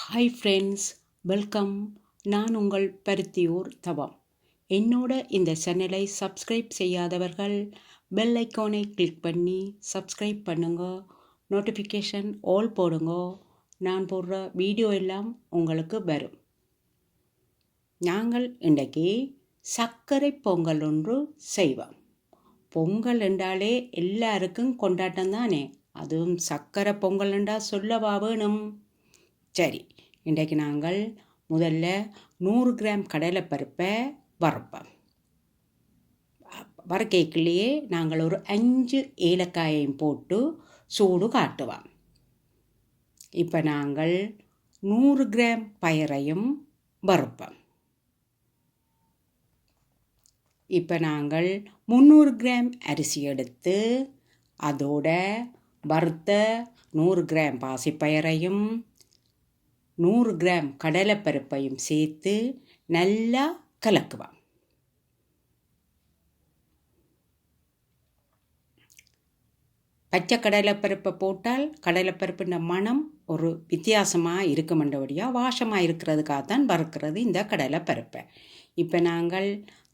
Hi friends welcome நான் உங்கள் பருத்தியூர் தவம். என்னோட இந்த சேனலை சப்ஸ்கிரைப் செய்யாதவர்கள் பெல் ஐக்கானை கிளிக் பண்ணி சப்ஸ்கிரைப் பண்ணுங்க. நோட்டிஃபிகேஷன் ஆல் போடுங்க. நான் போடுற வீடியோ எல்லாம் உங்களுக்கு வரும். நாங்கள் இன்றைக்கு சர்க்கரை பொங்கல் ஒன்று செய்வோம். பொங்கல் என்றாலே எல்லாருக்கும் கொண்டாட்டம் தானே? அதுவும் சர்க்கரை பொங்கல் என்றால் சொல்லவா வேணும்? சரி இன்றைக்கு நாங்கள் முதல்ல நூறு கிராம் கடலைப்பருப்பை வறுப்போம். வறுக்கைக்குள்ளேயே நாங்கள் ஒரு அஞ்சு ஏலக்காயையும் போட்டு சூடு காட்டுவோம். இப்போ நாங்கள் நூறு கிராம் பயிரையும் வறுப்போம். இப்போ நாங்கள் முந்நூறு கிராம் அரிசி எடுத்து அதோட வறுத்த நூறு கிராம் பாசிப்பயரையும் நூறு கிராம் கடலைப்பருப்பையும் சேர்த்து நல்லா கலக்குவான். பச்சை கடலைப்பருப்பை போட்டால் கடலைப்பருப்புன்ற மனம் ஒரு வித்தியாசமாக இருக்குமென்றபடியாக வாசமாக இருக்கிறதுக்காக தான் வறுக்கிறது இந்த கடலைப்பருப்பை. இப்போ நாங்கள்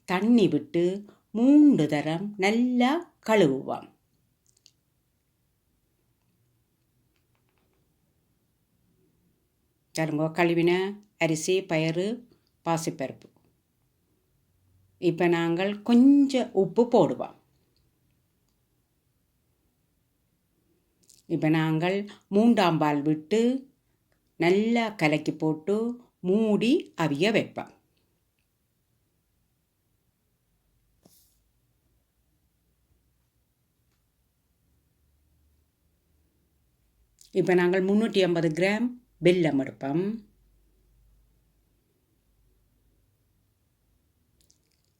தண்ணி விட்டு மூன்று தரம் நல்லா கழுவுவோம். பாருங்க கழுவின அரிசி பயிறு பாசிப்பருப்பு. இப்போ நாங்கள் கொஞ்சம் உப்பு போடுவோம். இப்போ நாங்கள் மூண்டாம் பால் விட்டு நல்லா கலக்கி போட்டு மூடி அவிய வைப்போம். இப்போ நாங்கள் முந்நூற்றி ஐம்பது கிராம் வெல்லம்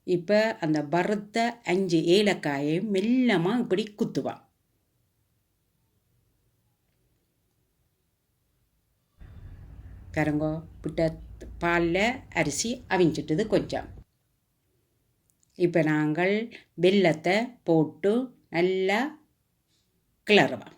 இப்போ அந்த வறுத்த அஞ்சு ஏலக்காயை மெல்லமாக இப்படி குத்துவான். பாருங்கோ விட்ட பாலில் அரிசி அவிஞ்சிட்டது கொஞ்சம். இப்போ நாங்கள் வெல்லத்தை போட்டு நல்லா கிளறுவோம்.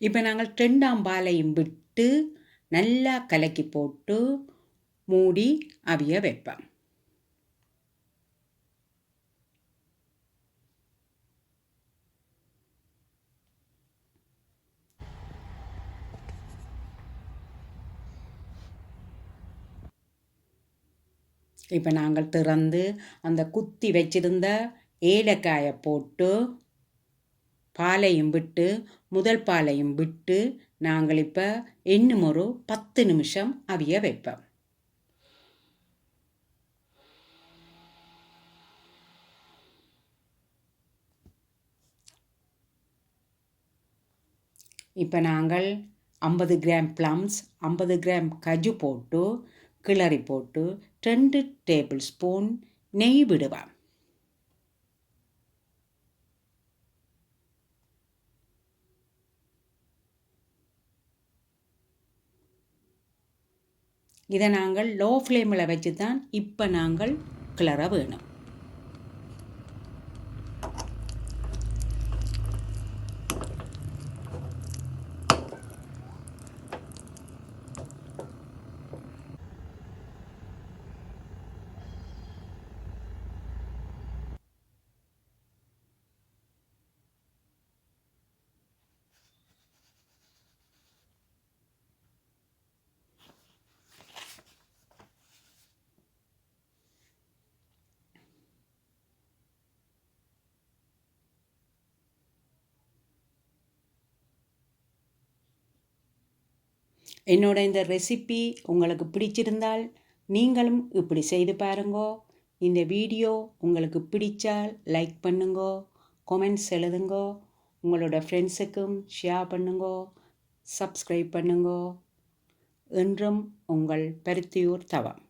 இப்போ நாங்கள் ரெண்டாம் பாலையும் விட்டு நல்லா கலக்கி போட்டு மூடி அவிய வைப்போம். இப்போ நாங்கள் திறந்து அந்த குத்தி வச்சிருந்த ஏலக்காயை போட்டு பாலையும் விட்டு முதல் பாலையும் விட்டு நாங்கள் இப்போ இன்னும் ஒரு பத்து நிமிஷம் அவிய வைப்போம். இப்போ நாங்கள் ஐம்பது கிராம் ப்ளம்ஸ் ஐம்பது கிராம் கஜு போட்டு கிளறி போட்டு ரெண்டு டேபிள் ஸ்பூன் நெய் விடுவோம். இதை நாங்கள் லோ ஃப்ளேமில் வச்சு தான் இப்போ நாங்கள் கிளற வேணும். என்னோட இந்த ரெசிபி உங்களுக்கு பிடிச்சிருந்தால் நீங்களும் இப்படி செய்து பாருங்கோ. இந்த வீடியோ உங்களுக்கு பிடிச்சால் லைக் பண்ணுங்கோ. கொமெண்ட்ஸ் எழுதுங்கோ. உங்களோட ஃப்ரெண்ட்ஸுக்கும் ஷேர் பண்ணுங்கோ. சப்ஸ்கிரைப் பண்ணுங்கோ. என்றும் உங்கள் பருத்தியூர் தவம்